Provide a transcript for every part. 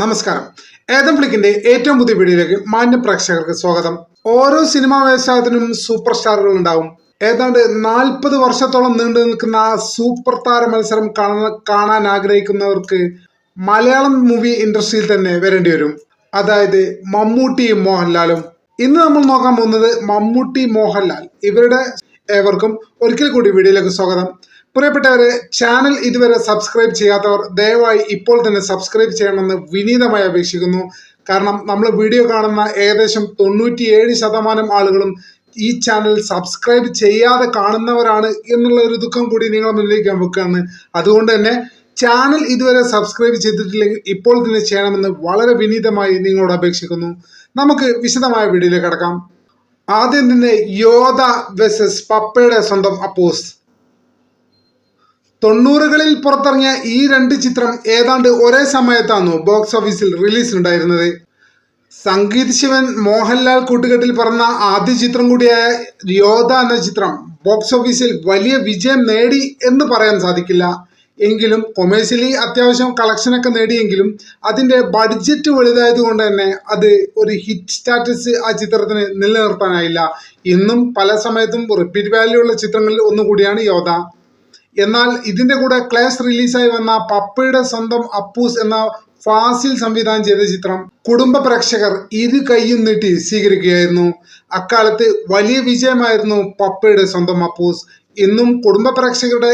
നമസ്കാരം. ഏതം ഫ്ലിക്കിന്റെ ഏറ്റവും പുതിയ വീഡിയോയിലേക്ക് മാന്യ പ്രേക്ഷകർക്ക് സ്വാഗതം. ഓരോ സിനിമാ വ്യവസായത്തിനും സൂപ്പർ സ്റ്റാറുകൾ ഉണ്ടാവും. ഏതാണ്ട് നാൽപ്പത് വർഷത്തോളം നീണ്ടു നിൽക്കുന്ന സൂപ്പർ താര മത്സരം കാണാൻ കാണാൻ ആഗ്രഹിക്കുന്നവർക്ക് മലയാളം മൂവി ഇൻഡസ്ട്രിയിൽ തന്നെ വരേണ്ടി വരും. അതായത് മമ്മൂട്ടിയും മോഹൻലാലും. ഇന്ന് നമ്മൾ നോക്കാൻ പോകുന്നത് മമ്മൂട്ടി മോഹൻലാൽ. ഇവരുടെ ഏവർക്കും ഒരിക്കൽ കൂടി വീഡിയോയിലേക്ക് സ്വാഗതം. പ്രിയപ്പെട്ടവരെ ചാനൽ ഇതുവരെ സബ്സ്ക്രൈബ് ചെയ്യാത്തവർ ദയവായി ഇപ്പോൾ തന്നെ സബ്സ്ക്രൈബ് ചെയ്യണമെന്ന് വിനീതമായി അപേക്ഷിക്കുന്നു. കാരണം നമ്മൾ വീഡിയോ കാണുന്ന ഏകദേശം തൊണ്ണൂറ്റിയേഴ് ശതമാനം ആളുകളും ഈ ചാനൽ സബ്സ്ക്രൈബ് ചെയ്യാതെ കാണുന്നവരാണ് എന്നുള്ള ഒരു ദുഃഖം കൂടി നിങ്ങളെ മുന്നിലേക്ക് വെക്കുകയാണ്. അതുകൊണ്ട് തന്നെ ചാനൽ ഇതുവരെ സബ്സ്ക്രൈബ് ചെയ്തിട്ടില്ലെങ്കിൽ ഇപ്പോൾ തന്നെ ചെയ്യണമെന്ന് വളരെ വിനീതമായി നിങ്ങളോട് അപേക്ഷിക്കുന്നു. നമുക്ക് വിശദമായ വീഡിയോയിലേക്ക് കടക്കാം. ആദ്യം തന്നെ യോധ വെസസ് പപ്പയുടെ സ്വന്തം അപ്പോസ്. തൊണ്ണൂറുകളിൽ പുറത്തിറങ്ങിയ ഈ രണ്ട് ചിത്രം ഏതാണ്ട് ഒരേ സമയത്താണ് ബോക്സ് ഓഫീസിൽ റിലീസ് ഉണ്ടായിരുന്നത് സംഗീത് ശിവൻ മോഹൻലാൽ കൂട്ടുകെട്ടിൽ പറഞ്ഞ ആദ്യ ചിത്രം കൂടിയായ യോധ എന്ന ചിത്രം ബോക്സ് ഓഫീസിൽ വലിയ വിജയം നേടി എന്ന് പറയാൻ സാധിക്കില്ല. എങ്കിലും കൊമേഴ്സ്യലി അത്യാവശ്യം കളക്ഷനൊക്കെ നേടിയെങ്കിലും അതിന്റെ ബഡ്ജറ്റ് വലുതായത് കൊണ്ട് തന്നെ അത് ഒരു ഹിറ്റ് സ്റ്റാറ്റസ് ആ ചിത്രത്തിന് നിലനിർത്താനായില്ല. ഇന്നും പല സമയത്തും റിപ്പീറ്റ് വാല്യൂ ഉള്ള ചിത്രങ്ങളിൽ ഒന്നുകൂടിയാണ് യോധ. എന്നാൽ ഇതിന്റെ കൂടെ ക്ലാസ് റിലീസായി വന്ന പപ്പയുടെ സ്വന്തം അപ്പൂസ് എന്ന ഫാസിൽ സംവിധാനം ചെയ്ത ചിത്രം കുടുംബ പ്രേക്ഷകർ ഇരു കൈയും നീട്ടി സ്വീകരിക്കുകയായിരുന്നു. അക്കാലത്ത് വലിയ വിജയമായിരുന്നു പപ്പയുടെ സ്വന്തം അപ്പൂസ്. ഇന്നും കുടുംബ പ്രേക്ഷകരുടെ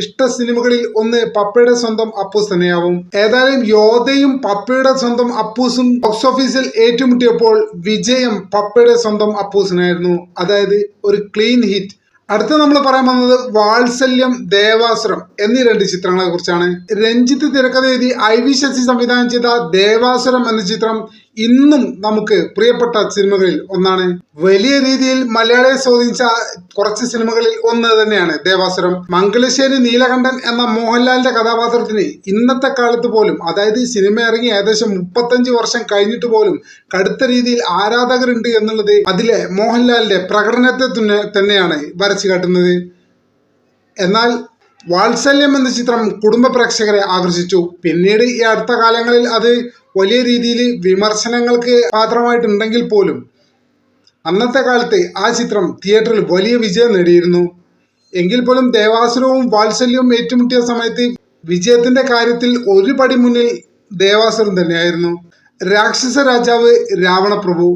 ഇഷ്ട സിനിമകളിൽ ഒന്ന് പപ്പയുടെ സ്വന്തം അപ്പൂസ് തന്നെയാവും. ഏതായാലും യോധയും പപ്പയുടെ സ്വന്തം അപ്പൂസും ബോക്സ് ഓഫീസിൽ ഏറ്റുമുട്ടിയപ്പോൾ വിജയം പപ്പയുടെ സ്വന്തം അപ്പൂസിനായിരുന്നു. അതായത് ഒരു ക്ലീൻ ഹിറ്റ് അടുത്ത നമ്മൾ പറയാൻ വന്നത് വാത്സല്യം ദേവാസുരം എന്നീ രണ്ട് ചിത്രങ്ങളെ കുറിച്ചാണ്. രഞ്ജിത്ത് തിരക്കഥ എഴുതി ഐ വി ശശി സംവിധാനം ചെയ്ത ദേവാസുരം എന്ന ചിത്രം ഇന്നും നമുക്ക് പ്രിയപ്പെട്ട സിനിമകളിൽ ഒന്നാണ്. വലിയ രീതിയിൽ മലയാളിയെ സ്വാധീനിച്ച കുറച്ച് സിനിമകളിൽ ഒന്ന് തന്നെയാണ് ദേവാസുരം. മംഗലശ്ശേരി നീലകണ്ഠൻ എന്ന മോഹൻലാലിന്റെ കഥാപാത്രത്തിന് ഇന്നത്തെ കാലത്ത് പോലും അതായത് സിനിമ ഇറങ്ങി ഏകദേശം മുപ്പത്തഞ്ച് വർഷം കഴിഞ്ഞിട്ട് പോലും കടുത്ത രീതിയിൽ ആരാധകരുണ്ട് എന്നുള്ളത് അതിലെ മോഹൻലാലിന്റെ പ്രകടനത്തെ തന്നെ തന്നെയാണ് വരച്ചു കാട്ടുന്നത്. എന്നാൽ വാത്സല്യം എന്ന ചിത്രം കുടുംബ പ്രേക്ഷകരെ ആകർഷിച്ചു. പിന്നീട് ഈ അടുത്ത കാലങ്ങളിൽ അത് വലിയ രീതിയിൽ വിമർശനങ്ങൾക്ക് പാത്രമായിട്ടുണ്ടെങ്കിൽ പോലും അന്നത്തെ കാലത്ത് ആ ചിത്രം തിയേറ്ററിൽ വലിയ വിജയം നേടിയിരുന്നു. എങ്കിൽ പോലും ദേവാസുരവും വാത്സല്യവും ഏറ്റുമുട്ടിയ സമയത്ത് വിജയത്തിന്റെ കാര്യത്തിൽ ഒരു പടി മുന്നിൽ ദേവാസുരം തന്നെയായിരുന്നു. രാക്ഷസ രാജാവ് രാവണപ്രഭു.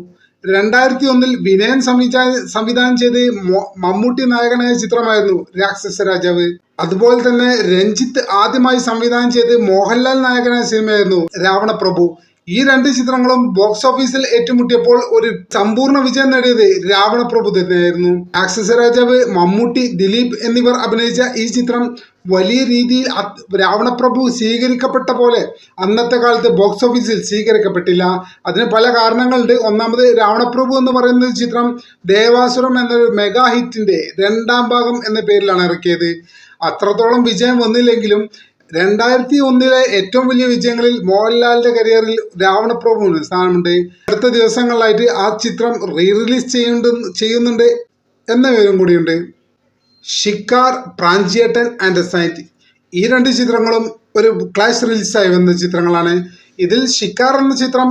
രണ്ടായിരത്തി ഒന്നിൽ വിനയൻ സംവിധാ സംവിധാനം ചെയ്ത് മമ്മൂട്ടി നായകനായ ചിത്രമായിരുന്നു രാക്ഷസ രാജാവ്. അതുപോലെ തന്നെ രഞ്ജിത്ത് ആദ്യമായി സംവിധാനം ചെയ്ത് മോഹൻലാൽ നായകനായ സിനിമയായിരുന്നു രാവണപ്രഭു. ഈ രണ്ട് ചിത്രങ്ങളും ബോക്സ് ഓഫീസിൽ ഏറ്റുമുട്ടിയപ്പോൾ ഒരു സമ്പൂർണ വിജയം നേടിയത് രാവണപ്രഭു തന്നെയായിരുന്നു. ആക്സസ് രാജാവ് മമ്മൂട്ടി ദിലീപ് എന്നിവർ അഭിനയിച്ച ഈ ചിത്രം വലിയ രീതിയിൽ രാവണപ്രഭു സ്വീകരിക്കപ്പെട്ട പോലെ അന്നത്തെ കാലത്ത് ബോക്സ് ഓഫീസിൽ സ്വീകരിക്കപ്പെട്ടില്ല. അതിന് പല കാരണങ്ങളുണ്ട്. ഒന്നാമത് രാവണപ്രഭു എന്ന് പറയുന്ന ചിത്രം ദേവാസുരം എന്നൊരു മെഗാ ഹിറ്റിന്റെ രണ്ടാം ഭാഗം എന്ന പേരിലാണ് ഇറക്കിയത്. അത്രത്തോളം വിജയം വന്നില്ലെങ്കിലും രണ്ടായിരത്തി ഒന്നിലെ ഏറ്റവും വലിയ വിജയങ്ങളിൽ മോഹൻലാലിന്റെ കരിയറിൽ രാവണപ്രഭുവിന് സ്ഥാനമുണ്ട്. അടുത്ത ദിവസങ്ങളിലായിട്ട് ആ ചിത്രം റീ റിലീസ് ചെയ്യുന്നുണ്ട് ചെയ്യുന്നുണ്ട് എന്ന വിവരം കൂടിയുണ്ട്. ഷിക്കാർ പ്രാഞ്ചിയേട്ടൻ ആൻഡ് സൈറ്റ് ഈ രണ്ട് ചിത്രങ്ങളും ഒരു ക്ലാഷ് റിലീസായി വന്ന ചിത്രങ്ങളാണ്. ഇതിൽ ഷിക്കാർ എന്ന ചിത്രം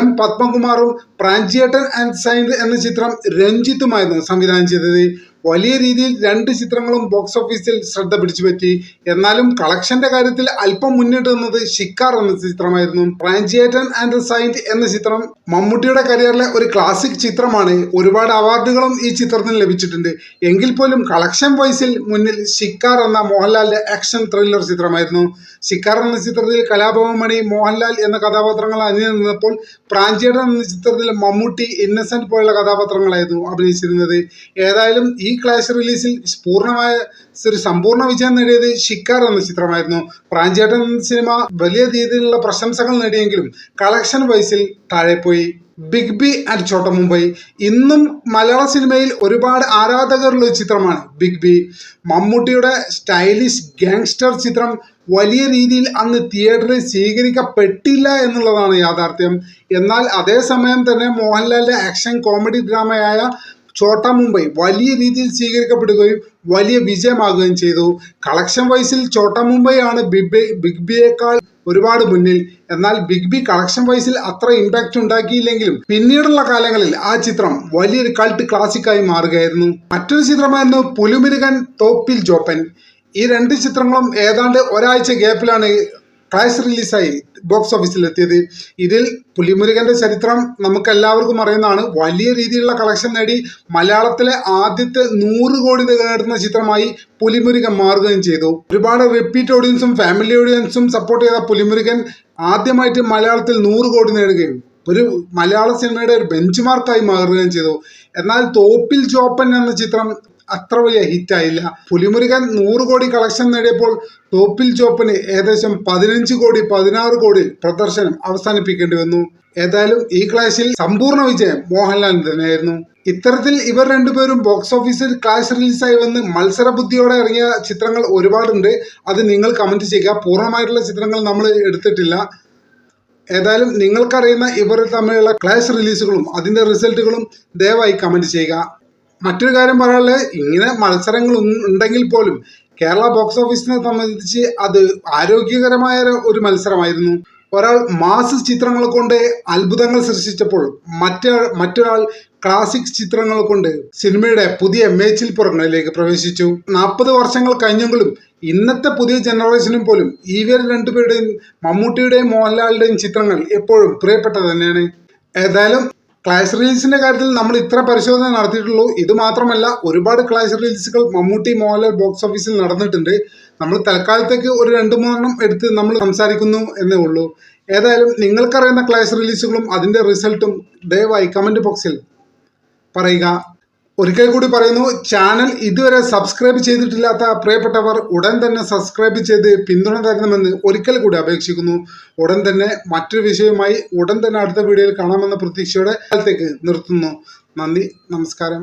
എം പത്മകുമാറും പ്രാഞ്ചിയേട്ടൻ ആൻഡ് സൈൻഡ് എന്ന ചിത്രം രഞ്ജിത്തുമായിരുന്നു സംവിധാനം ചെയ്തത്. വലിയ രീതിയിൽ രണ്ട് ചിത്രങ്ങളും ബോക്സ് ഓഫീസിൽ ശ്രദ്ധ പിടിച്ചു പറ്റി എന്നാലും കളക്ഷന്റെ കാര്യത്തിൽ അല്പം മുന്നിട്ട് നിന്നത് ഷിക്കാർ എന്ന ചിത്രമായിരുന്നു. പ്രാഞ്ചിയേറ്റൻ ആൻഡ് സൈൻഡ് എന്ന ചിത്രം മമ്മൂട്ടിയുടെ കരിയറിലെ ഒരു ക്ലാസിക് ചിത്രമാണ്. ഒരുപാട് അവാർഡുകളും ഈ ചിത്രത്തിന് ലഭിച്ചിട്ടുണ്ട്. എങ്കിൽ പോലും കളക്ഷൻ വൈസിൽ മുന്നിൽ ഷിക്കാർ എന്ന മോഹൻലാലിന്റെ ആക്ഷൻ ത്രില്ലർ ചിത്രമായിരുന്നു. ഷിക്കാർ എന്ന ചിത്രത്തിൽ കലാഭവൻ മണി മോഹൻലാൽ എന്ന കഥാപാത്രങ്ങൾ അണിഞ്ഞു നിന്നപ്പോൾ പ്രാഞ്ചിയേട്ടൻ എന്ന ചിത്രത്തിൽ മമ്മൂട്ടി ഇന്നസെന്റ് പോലുള്ള കഥാപാത്രങ്ങളായിരുന്നു അഭിനയിച്ചിരുന്നത്. ഏതായാലും ഈ ക്ലാഷ് റിലീസിൽ പൂർണമായ ഒരു സമ്പൂർണ വിജയം നേടിയത് ഷിക്കാർ എന്ന ചിത്രമായിരുന്നു. പ്രാഞ്ചേട്ടൻ സിനിമ വലിയ രീതിയിലുള്ള പ്രശംസകൾ നേടിയെങ്കിലും കളക്ഷൻ വൈസിൽ താഴെ പോയി. Big B and Chotta Mumbai ഇന്നും മലയാള സിനിമയിൽ ഒരുപാട് ആരാധകരുള്ള ചിത്രമാണ് ബിഗ് ബി മമ്മൂട്ടിയുടെ സ്റ്റൈലിഷ് ഗാങ്സ്റ്റർ ചിത്രം വലിയ രീതിയിൽ അന്ന് തിയേറ്ററിൽ സ്വീകരിക്കപ്പെട്ടില്ല എന്നുള്ളതാണ് യാഥാർത്ഥ്യം. എന്നാൽ അതേസമയം തന്നെ മോഹൻലാലിന്റെ ആക്ഷൻ കോമഡി ഡ്രാമയായ ചോട്ട മുംബൈ വലിയ രീതിയിൽ സ്വീകരിക്കപ്പെടുകയും വലിയ വിജയമാകുകയും ചെയ്തു. കളക്ഷൻ വൈസിൽ ചോട്ടാ മുംബൈ ആണ് ബിഗ് ബി ഒരുപാട് മുന്നിൽ. എന്നാൽ ബിഗ് ബി കളക്ഷൻ വൈസിൽ അത്ര ഇമ്പാക്റ്റ് ഉണ്ടാക്കിയില്ലെങ്കിലും പിന്നീടുള്ള കാലങ്ങളിൽ ആ ചിത്രം വലിയൊരു കൾട്ട് ക്ലാസിക്കായി മാറുകയായിരുന്നു. മറ്റൊരു ചിത്രമായിരുന്നു പുലുമിരുകൻ തോപ്പിൽ ജോപ്പൻ. ഈ രണ്ട് ചിത്രങ്ങളും ഏതാണ്ട് ഒരാഴ്ച ഗ്യാപ്പിലാണ് ക്ലാഷ് റിലീസായി ബോക്സ് ഓഫീസിൽ എത്തിയത്. ഇതിൽ പുലിമുരുകന്റെ ചരിത്രം നമുക്ക് എല്ലാവർക്കും അറിയുന്നതാണ്. വലിയ രീതിയിലുള്ള കളക്ഷൻ നേടി. മലയാളത്തിലെ ആദ്യത്തെ നൂറ് കോടി നേടുന്ന ചിത്രമായി പുലിമുരുകൻ മാറുകയും ചെയ്തു. ഒരുപാട് റിപ്പീറ്റ് ഓഡിയൻസും ഫാമിലി ഓഡിയൻസും സപ്പോർട്ട് ചെയ്ത പുലിമുരുകൻ ആദ്യമായിട്ട് മലയാളത്തിൽ നൂറ് കോടി നേടുകയും ഒരു മലയാള സിനിമയുടെ ഒരു ബെഞ്ച് മാർക്കായി മാറുകയും ചെയ്തു. എന്നാൽ തോപ്പിൽ ജോപ്പൻ എന്ന ചിത്രം അത്ര വലിയ ഹിറ്റായില്ല പുലിമുരുകൻ നൂറ് കോടി കളക്ഷൻ നേടിയപ്പോൾ ടോപ്പിൽ ചോപ്പന് ഏകദേശം പതിനഞ്ച് കോടി പതിനാറ് കോടി പ്രദർശനം അവസാനിപ്പിക്കേണ്ടി വന്നു. ഏതായാലും ഈ ക്ലാഷിൽ സമ്പൂർണ വിജയം മോഹൻലാൽ തന്നെയായിരുന്നു. ഇത്തരത്തിൽ ഇവർ രണ്ടുപേരും ബോക്സ് ഓഫീസിൽ ക്ലാഷ് റിലീസായി വന്ന് മത്സര ബുദ്ധിയോടെ ഇറങ്ങിയ ചിത്രങ്ങൾ ഒരുപാടുണ്ട്. അത് നിങ്ങൾ കമന്റ് ചെയ്യുക. പൂർണമായിട്ടുള്ള ചിത്രങ്ങൾ നമ്മൾ എടുത്തിട്ടില്ല. ഏതായാലും നിങ്ങൾക്കറിയുന്ന ഇവർ തമ്മിലുള്ള ക്ലാഷ് റിലീസുകളും അതിന്റെ റിസൾട്ടുകളും ദയവായി കമന്റ് ചെയ്യുക. മറ്റൊരു കാര്യം പറയാനുള്ളത് ഇങ്ങനെ മത്സരങ്ങൾ ഉണ്ടെങ്കിൽ പോലും കേരള ബോക്സ് ഓഫീസിനെ സംബന്ധിച്ച് അത് ആരോഗ്യകരമായ ഒരു- മത്സരമായിരുന്നു. ഒരാൾ മാസ് ചിത്രങ്ങൾ കൊണ്ട് അത്ഭുതങ്ങൾ സൃഷ്ടിച്ചപ്പോൾ മറ്റേ മറ്റൊരാൾ ക്ലാസിക് ചിത്രങ്ങൾ കൊണ്ട് സിനിമയുടെ പുതിയ മേച്ചിൽ പുറങ്ങളിലേക്ക് പ്രവേശിച്ചു. നാൽപ്പത് വർഷങ്ങൾ കഴിഞ്ഞെങ്കിലും ഇന്നത്തെ പുതിയ ജനറേഷനും പോലും ഇവർ രണ്ടുപേരുടെയും മമ്മൂട്ടിയുടെയും മോഹൻലാലിന്റെയും ചിത്രങ്ങൾ എപ്പോഴും പ്രിയപ്പെട്ടത് തന്നെയാണ്. ഏതായാലും ക്ലാഷ് റീൽസിന്റെ കാര്യത്തിൽ നമ്മൾ ഇത്ര പരിശോധന നടത്തിയിട്ടുള്ളൂ. ഇത് മാത്രമല്ല ഒരുപാട് ക്ലാഷ് റീൽസുകൾ മമ്മൂട്ടി മോഹൻലാൽ ബോക്സ് ഓഫീസിൽ നടന്നിട്ടുണ്ട്. നമ്മൾ തൽക്കാലത്തേക്ക് ഒരു രണ്ട് മൂന്നെണ്ണം എടുത്ത് നമ്മൾ സംസാരിക്കുന്നു എന്നേ ഉള്ളൂ. ഏതായാലും നിങ്ങൾക്കറിയുന്ന ക്ലാഷ് റിലീസുകളും അതിന്റെ റിസൾട്ടും ദയവായി കമന്റ് ബോക്സിൽ പറയുക. ഒരിക്കൽ കൂടി പറയുന്നു ചാനൽ ഇതുവരെ സബ്സ്ക്രൈബ് ചെയ്തിട്ടില്ലാത്ത പ്രിയപ്പെട്ടവർ ഉടൻ തന്നെ സബ്സ്ക്രൈബ് ചെയ്ത് പിന്തുണ തരണമെന്ന് ഒരിക്കൽ കൂടി അപേക്ഷിക്കുന്നു. ഉടൻ തന്നെ മറ്റൊരു വിഷയവുമായി ഉടൻ തന്നെ അടുത്ത വീഡിയോയിൽ കാണാമെന്ന പ്രതീക്ഷയോടെ കാലത്തേക്ക് നിർത്തുന്നു. നന്ദി നമസ്കാരം.